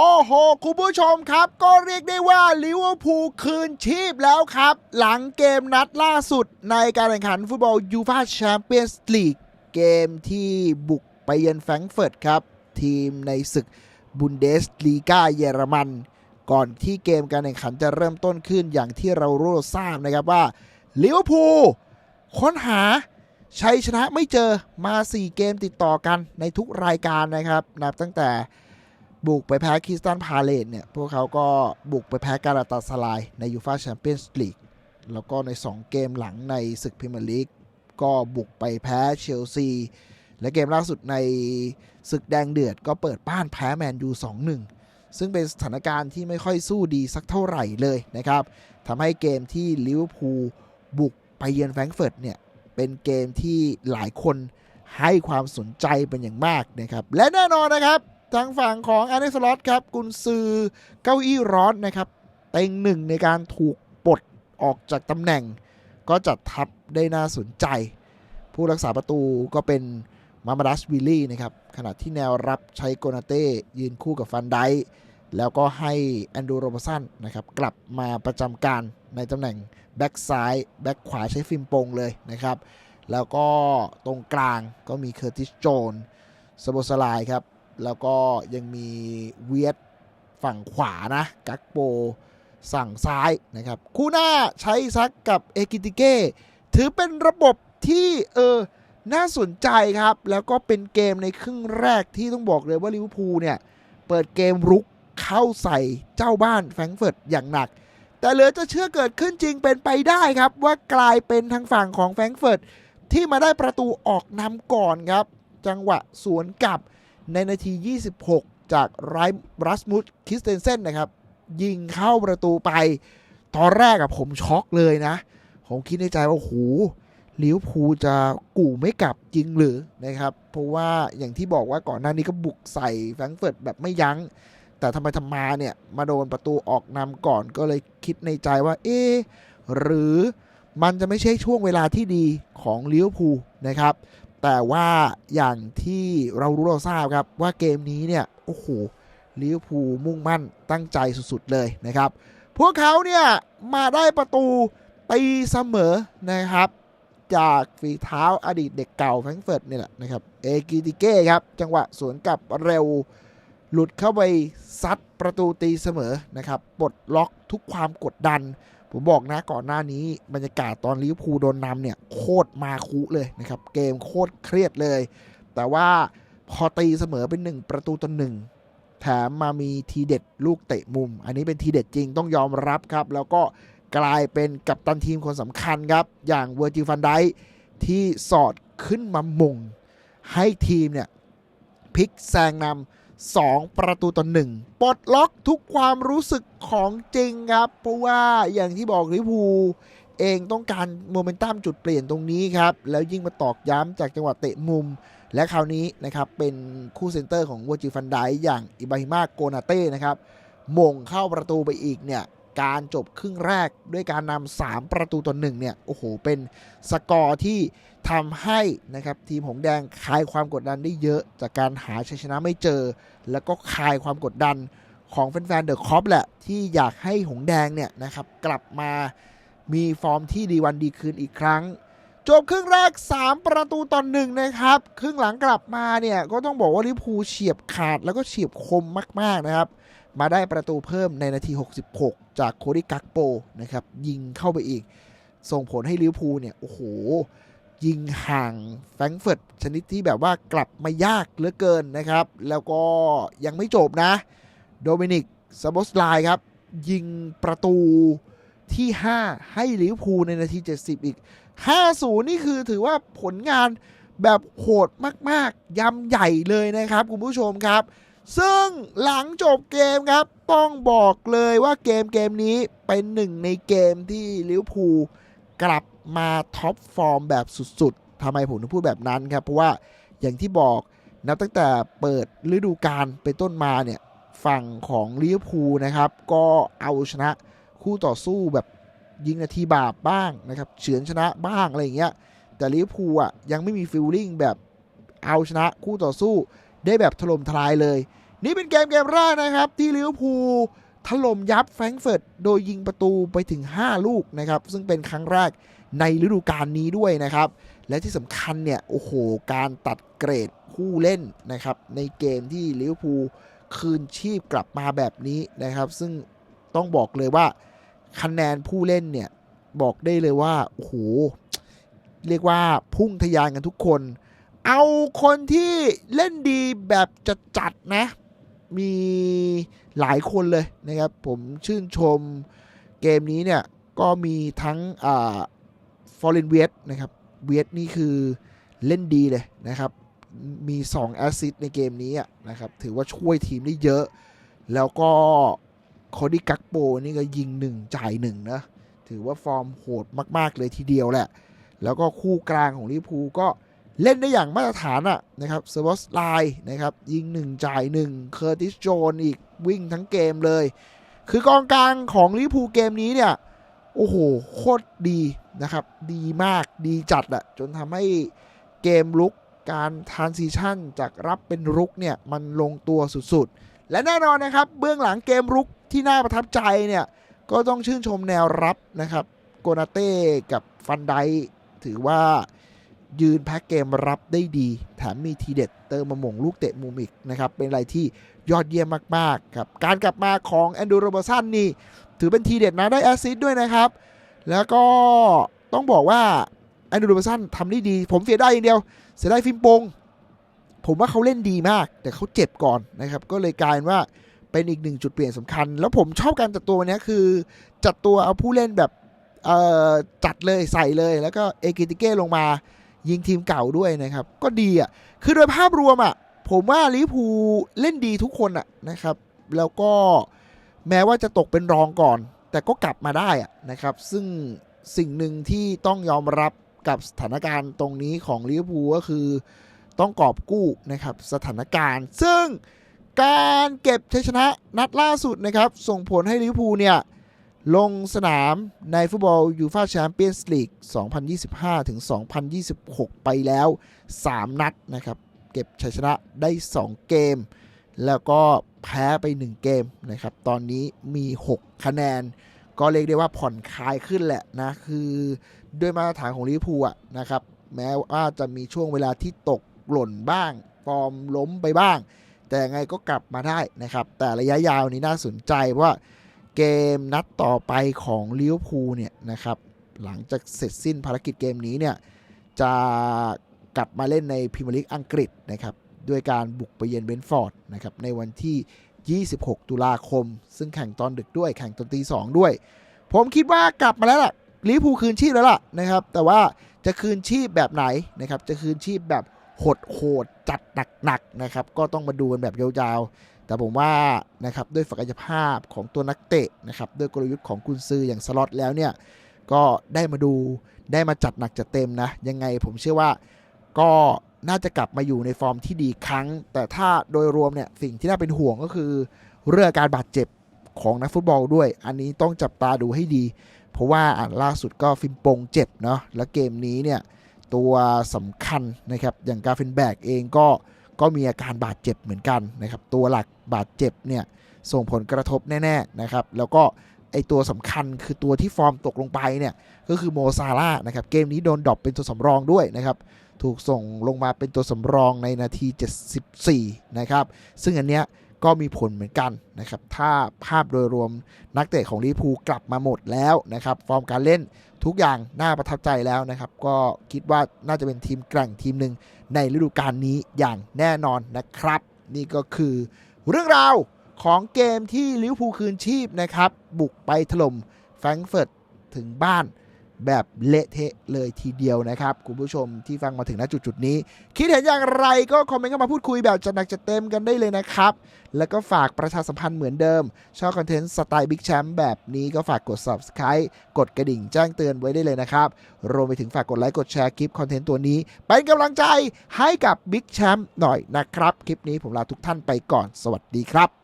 โอ้โห คุณผู้ชมครับ ก็เรียกได้ว่าลิเวอร์พูลคืนชีพแล้วครับ หลังเกมนัดล่าสุดในการแข่งขันฟุตบอลยูฟาแชมเปี้ยนส์ลีกเกมที่บุกไปเยือนแฟรงก์เฟิร์ตครับ ทีมในศึกบุนเดสลีกาเยอรมัน ก่อนที่เกมการแข่งขันจะเริ่มต้นขึ้นอย่างที่เรารู้ทราบนะครับว่าลิเวอร์พูลค้นหาชัยชนะไม่เจอมา 4 เกมติดต่อกันในทุกรายการนะครับ นับตั้งแต่ บุกไปแพ้คริสตันพาเลตเนี่ย พวกเขาก็บุกไปแพ้การาตาสลายในยูฟาแชมเปี้ยนส์ลีกแล้วก็ใน 2 เกมหลังในศึกพรีเมียร์ลีกก็บุกไปแพ้เชลซี และเกมล่าสุดในศึกแดงเดือดก็เปิดบ้านแพ้แมนยู 2-1 ซึ่งเป็นสถานการณ์ที่ไม่ค่อยสู้ดีสักเท่าไหร่เลยนะครับทำให้เกมที่ลิเวอร์พูลบุกไปเยือนแฟรงก์เฟิร์ตเนี่ย เป็นเกมที่หลายคนให้ความสนใจเป็นอย่างมากนะครับ และแน่นอนนะครับ ทางฝั่งของแอนเดสลอตครับกุนซือเก้าอี้ร้อนนะครับเต็งหนึ่งในการถูกปลดออกจากตำแหน่ง ก็จัดทัพได้น่าสนใจ ผู้รักษาประตูก็เป็นมามาดัสวิลลี่นะครับขณะที่แนวรับใช้โกนาเต้ยืนคู่กับฟันไดแล้วก็ให้แอนดูโรบสันนะครับกลับมาประจำการในตำแหน่งแบ็กซ้ายแบ็กขวาใช้ฟิล์มโปงเลยนะครับ แล้วก็ตรงกลางก็มีเคอร์ติสโจนสโบสลายครับ แล้วก็ยังมีเวียดฝั่งขวานะ กักโปสั่งซ้ายนะครับ คู่หน้าใช้ซักกับเอกิติเก้ถือเป็นระบบที่เออน่าสนใจครับ แล้วก็เป็นเกมในครึ่งแรกที่ต้องบอกเลยว่าลิเวอร์พูลเนี่ย เปิดเกมรุกเข้าใส่เจ้าบ้านแฟรงเฟิร์ตอย่างหนัก แต่เหลือจะเชื่อเกิดขึ้นจริงเป็นไปได้ครับ ว่ากลายเป็นทางฝั่งของแฟรงเฟิร์ตที่มาได้ประตูออกนำก่อนครับ จังหวะสวนกลับ ในนาที 26 จากไรรัสมุสคิสเตนเซนนะครับ ยิงเข้าประตูไป ตอนแรกอะผมช็อกเลยนะ ผมคิดในใจว่าโอ้โหลิวพูจะกู่ไม่กลับจริงหรือนะครับ เพราะว่าอย่างที่บอกว่าก่อนหน้านี้ก็บุกใส่แฟรงเฟิร์ตแบบไม่ยัง้ง แต่ทำไมทำมาเนี่ย มาโดนประตูออกนำก่อนก็เลยคิดในใจว่า เอ๊หรือมันจะไม่ใช่ช่วงเวลาที่ดีของลิเวอร์พูลนะครับ แต่ว่าอย่างที่เรารู้เราทราบครับว่าเกมนี้เนี่ย โอ้โหลิเวอร์พูลมุ่งมั่นตั้งใจสุดๆเลยนะครับ พวกเขาเนี่ย มาได้ประตูตีเสมอนะครับ จากฝีเท้าอดีตเด็กเก่าแฟรงเฟิร์ตนี่แหละนะครับ เอกิติเก้ครับ จังหวะสวนกลับเร็ว หลุดเข้าไปซัดประตูตีเสมอนะครับปลดล็อกทุกความกดดัน ผมบอกนะก่อนหน้านี้บรรยากาศตอนลิเวอร์พูลโดนนำเนี่ยโคตรมาคุเลยนะครับ เกมโคตรเครียดเลย แต่ว่าพอตีเสมอเป็นหนึ่งประตูต่อหนึ่งแถมมามีทีเด็ดลูกเตะมุม อันนี้เป็นทีเด็ดจริงต้องยอมรับครับ แล้วก็กลายเป็นกัปตันทีมคนสำคัญครับ อย่างเวอร์จิฟันไดที่สอดขึ้นมามงให้ทีมเนี่ยพลิกแซงนำ 2 ประตูต่อหนึ่งปลดล็อกทุกความรู้สึกของจริงครับ เพราะว่าอย่างที่บอกลิพูเองต้องการโมเมนตัมจุดเปลี่ยนตรงนี้ครับ แล้วยิ่งมาตอกย้ำจากจังหวะเตะมุม และคราวนี้นะครับเป็นคู่เซนเตอร์ของวอร์จิฟันไดอย่างอิบาฮิมาโกนาเต้นะครับมงเข้าประตูไปอีกเนี่ย การจบครึ่งแรกด้วยการนำ3ประตูต่อหนึ่งเนี่ยโอ้โหเป็นสกอร์ที่ทำให้นะครับทีมหงแดงคลายความกดดันได้เยอะจากการหาชัยชนะไม่เจอ แล้วก็คลายความกดดันของแฟนๆเดอะคอปแหละที่อยากให้หงแดงเนี่ยนะครับกลับมามีฟอร์มที่ดีวันดีคืนอีกครั้ง จบครึ่งแรก 3 ประตูต่อหนึ่งนะครับ ครึ่งหลังกลับมาเนี่ยก็ต้องบอกว่าลิพูเฉียบขาดแล้วก็เฉียบคมมาก ๆนะครับ มาได้ประตูเพิ่มในนาที 66 จากโคดิกักโปนะครับยิงเข้าไปอีก ส่งผลให้ลิเวอร์พูลเนี่ยโอ้โห ยิงห่างแฟรงเฟิร์ตชนิดที่แบบว่ากลับมายากเหลือเกินนะครับ แล้วก็ยังไม่จบนะ โดมินิกซาบสไลน์ครับ ยิงประตูที่ 5 ให้ลิเวอร์พูลในนาที 70 อีก 5-0 นี่คือถือว่าผลงานแบบโหดมาก ๆยำใหญ่เลยนะครับ คุณผู้ชมครับ ซึ่งหลังจบเกมครับ ต้องบอกเลยว่าเกมเกมนี้เป็นหนึ่งในเกมที่ลิเวอร์พูลกลับมาท็อปฟอร์มแบบสุดๆทำไมผมถึงพูดแบบนั้นครับ เพราะว่าอย่างที่บอกนับตั้งแต่เปิดฤดูกาลเป็นต้นมาเนี่ยฝั่งของลิเวอร์พูลนะครับ ก็เอาชนะคู่ต่อสู้แบบยิงนาทีบาปบ้างนะครับเฉือนชนะบ้างอะไรอย่างเงี้ยแต่ลิเวอร์พูลอะยังไม่มีฟิลลิ่งแบบเอาชนะคู่ต่อสู้ ได้แบบถล่มทลายเลย นี่เป็นเกมเกมแรกนะครับ ที่ลิเวอร์พูลถล่มยับแฟรงเฟิร์ตโดยยิงประตูไปถึง 5 ลูกนะครับ ซึ่งเป็นครั้งแรกในฤดูกาลนี้ด้วยนะครับ และที่สำคัญเนี่ย โอ้โห การตัดเกรดผู้เล่นนะครับ ในเกมที่ลิเวอร์พูลคืนชีพกลับมาแบบนี้นะครับ ซึ่งต้องบอกเลยว่าคะแนนผู้เล่นเนี่ย บอกได้เลยว่า โอ้โห เรียกว่าพุ่งทะยานกันทุกคน เอาคนที่เล่นดีแบบจัดจัดๆนะ มีหลายคนเลยนะครับ ผมชื่นชมเกมนี้เนี่ย ก็มีทั้งฟอร์เรนเวสนะครับเวสนี่คือเล่นดีเลยนะครับ มี 2 แอสซิสในเกมนี้นะครับ ถือว่าช่วยทีมได้เยอะ แล้วก็คอดี้กักโปนี่ก็ยิง 1 จ่าย1นะถือว่าฟอร์มโหดมาก ๆ เลยทีเดียวแหละ แล้วก็คู่กลางของลิเวอร์พูลก็ เล่นได้อย่างมาตรฐานอะนะครับเซอร์วอสไลน์นะครับยิง 1 จ่าย 1 เคอร์ติสโจนอีกวิ่งทั้งเกมเลย คือกองกลางของลิเวอร์พูลเกมนี้เนี่ย โอ้โห โคตรดีนะครับ ดีมากดีจัดอะจนทำให้เกมลุกการทรานซิชันจากรับเป็นรุกเนี่ย มันลงตัวสุดๆ และแน่นอนนะครับ เบื้องหลังเกมรุกที่น่าประทับใจเนี่ย ก็ต้องชื่นชมแนวรับนะครับ โกนาเต้กับฟันไดถือว่า ยืนแพ็กเกมรับได้ดี แถมมีทีเด็ดเติมมาหม่งลูกเตะมุมอีกนะครับ เป็นอะไรที่ยอดเยี่ยมมากๆครับการกลับมาของแอนดูโรบสันนี่ ถือเป็นทีเด็ดนะได้แอซิสด้วยนะครับ แล้วก็ต้องบอกว่าแอนดูโรบสันทำได้ดี ผมเสียไดายอย่างเดียว เสียไดายฟิมปง ผมว่าเขาเล่นดีมาก แต่เขาเจ็บก่อนนะครับ ก็เลยกลายว่าเป็นอีกหนึ่งจุดเปลี่ยนสำคัญ แล้วผมชอบการจัดตัววันนี้คือ จัดตัวเอาผู้เล่นแบบจัดเลยใส่เลยแล้วก็เอกิติเก้ลงมา ยิงทีมเก่าด้วยนะครับ ก็ดีอะคือโดยภาพรวมอะผมว่าลิเวอร์พูลเล่นดีทุกคนอะนะครับ แล้วก็แม้ว่าจะตกเป็นรองก่อน แต่ก็กลับมาได้อะนะครับ ซึ่งสิ่งหนึ่งที่ต้องยอมรับกับสถานการณ์ตรงนี้ของลิเวอร์พูลก็คือต้องกอบกู้นะครับสถานการณ์ ซึ่งการเก็บชัยชนะนัดล่าสุดนะครับ ส่งผลให้ลิเวอร์พูลเนี่ย ลงสนามในฟุตบอลยูฟาแชมเปี้ยนส์ลีก 2025 ถึง 2026 ไปแล้ว 3 นัดนะครับ เก็บชัยชนะได้ 2 เกม แล้วก็แพ้ไป 1 เกมนะครับ ตอนนี้มี 6 คะแนน ก็เรียกได้ว่าผ่อนคลายขึ้นแหละนะ คือด้วยมาตรฐานของลิเวอร์พูลอะนะครับ แม้ว่าจะมีช่วงเวลาที่ตกหล่นบ้าง ฟอร์มล้มไปบ้าง แต่ยังไงก็กลับมาได้นะครับ แต่ระยะยาวนี้น่าสนใจเพราะว่า เกมนัดต่อไปของลิเวอร์พูลเนี่ยนะครับหลังจากเสร็จสิ้นภารกิจเกมนี้เนี่ยจะกลับมาเล่นในพรีเมียร์ลีกอังกฤษนะครับด้วยการบุกไปเยือนเบนฟอร์ดนะครับในวันที่ 26 ตุลาคม ซึ่งแข่งตอนดึกด้วยแข่งตอนตีสองด้วย ผมคิดว่ากลับมาแล้วล่ะลิเวอร์พูลคืนชีพแล้วล่ะนะครับแต่ว่าจะคืนชีพแบบไหนนะครับจะคืนชีพแบบโหดๆจัดหนักๆนะครับก็ต้องมาดูกันแบบยาวๆ แต่ผมว่านะครับด้วยศักยภาพของตัวนักเตะนะครับด้วยกลยุทธ์ของกุนซืออย่างสล็อตแล้วเนี่ยก็ได้มาดูได้มาจัดหนักจัดเต็มนะ ยังไงผมเชื่อว่าก็น่าจะกลับมาอยู่ในฟอร์มที่ดีครั้ง แต่ถ้าโดยรวมเนี่ยสิ่งที่น่าเป็นห่วงก็คือ เรื่องการบาดเจ็บของนักฟุตบอลด้วย อันนี้ต้องจับตาดูให้ดี เพราะว่าอะล่าสุดก็ฟิมปงเจ็บเนาะแล้วเกมนี้เนี่ยตัวสำคัญนะครับอย่างกาเฟนแบกเองก็ ก็มีอาการบาดเจ็บเหมือนกันนะครับตัวหลักบาดเจ็บเนี่ยส่งผลกระทบแน่ๆนะครับแล้วก็ไอตัวสำคัญคือตัวที่ฟอร์มตกลงไปเนี่ยก็คือโมซาร่านะครับเกมนี้โดนดรอปเป็นตัวสำรองด้วยนะครับถูกส่งลงมาเป็นตัวสำรองในนาที 74 นะครับ ซึ่งอันเนี้ยก็มีผลเหมือนกันนะครับ ถ้าภาพโดยรวมนักเตะของลิพูกลับมาหมดแล้วนะครับ ฟอร์มการเล่น ทุกอย่างน่าประทับใจแล้วนะครับ ก็คิดว่าน่าจะเป็นทีมแกร่งทีมหนึ่งในฤดูกาลนี้อย่างแน่นอนนะครับ นี่ก็คือเรื่องราวของเกมที่ลิเวอร์พูลคืนชีพนะครับ บุกไปถล่มแฟรงก์เฟิร์ตถึงบ้าน แบบเละเทะเลยทีเดียวนะครับ คุณผู้ชมที่ฟังมาถึงณจุดจุดๆนี้ คิดเห็นอย่างไรก็คอมเมนต์เข้ามาพูดคุยแบบจัดหนักจัดเต็มกันได้เลยนะครับ แล้วก็ฝากประชาสัมพันธ์เหมือนเดิม ชอบคอนเทนต์สไตล์บิ๊กแชมป์แบบนี้ก็ฝากกด subscribe กดกระดิ่งแจ้งเตือนไว้ได้เลยนะครับ รวมไปถึงฝากกดไลค์กดแชร์คลิปคอนเทนต์ตัวนี้เป็นกำลังใจให้กับบิ๊กแชมป์หน่อยนะครับ คลิปนี้ผมลาทุกท่านไปก่อน สวัสดีครับ